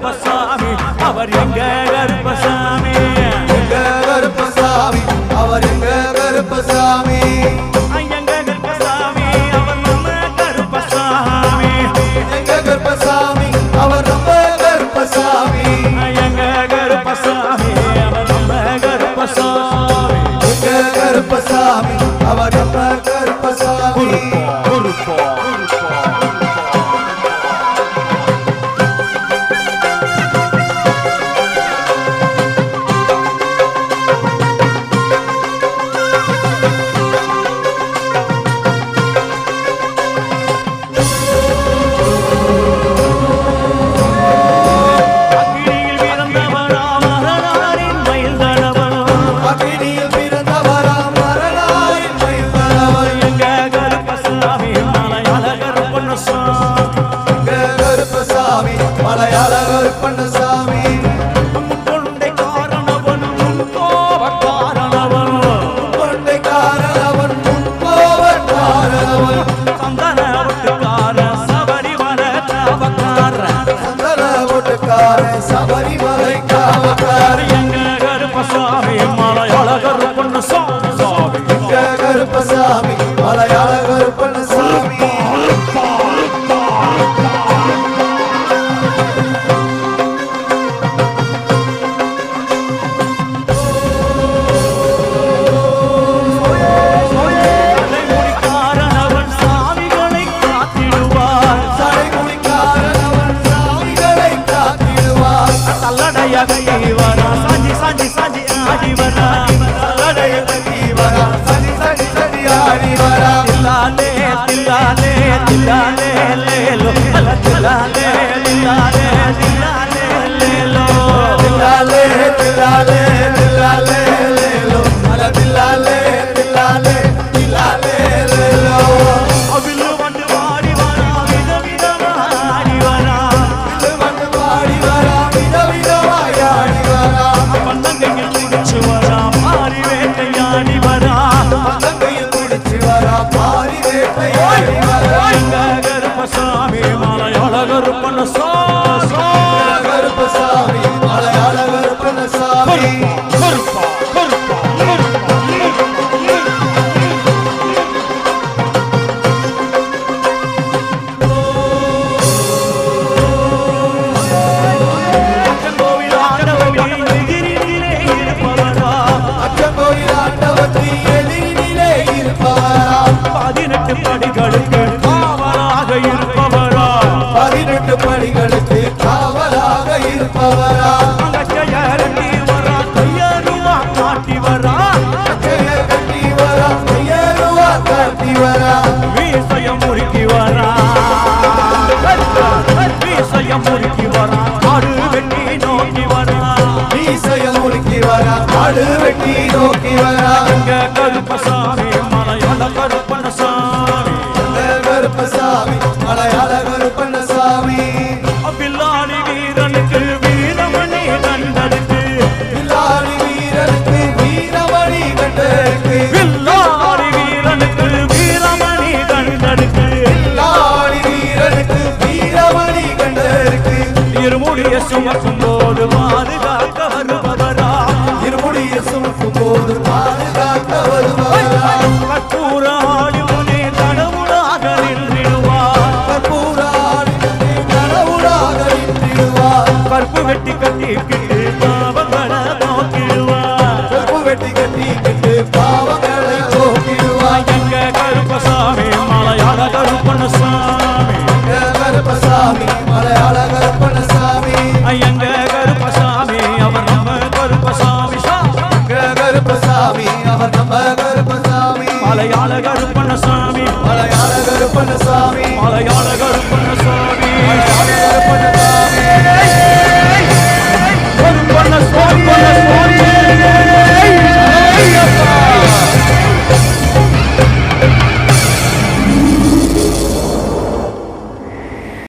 கருப்பசாமி அவர் எங்க கருப்பசாமி? எங்க கருப்பசாமி அவர் எங்க கருப்பசாமி? எங்க கருப்பசாமி அவர் நம்ம கருப்பசாமி. எங்க கருப்பசாமி அவர் நம்ம கருப்பசாமி? எங்க கருப்பசாமி அவர் நம்ம கருப்பசாமி. எங்க கருப்பசாமி அவர் நம்ம கருப்பசாமி? சபரிமல காவக்கார எங்க கருப்பசாமி மலையாள దిల్లాలే దిల్లాలే దిల్లాలే దిల్లాలే దిల్లాలే பதினெட்டு படிகளுக்கு காவலாக இருப்பவரா? அங்கச்சையரட்டி வரா கையருவா காட்டி வரா. அச்சையர் கட்டி வரா ஐயருவா காட்டி வரா. வீசயம் முறுக்கி வரா. வீசயம் முறுக்கி வரா ஆடு வெட்டி நோக்கி வரா. மீசையம் முழுக்கி வரா ஆடு வெட்டி நோக்கி வரா. அங்க கருப்பசாமி சுமக்கும் போது பாதுகாக்க வருபவரா? இருமுடிய சுமக்கும் போது பாதுகாக்க வருபவரா? கற்பூராயுனே கடவுளாக நின்றிடுவார். கற்பூராடி கடவுளாக நின்றிடுவார். கற்பு வெட்டி கட்டிக்கிட்டு மலையாள கருப்பண்ண சாமி மலையாள கருப்பண்ண சாமி மலையாள கருப்பண்ண சாமி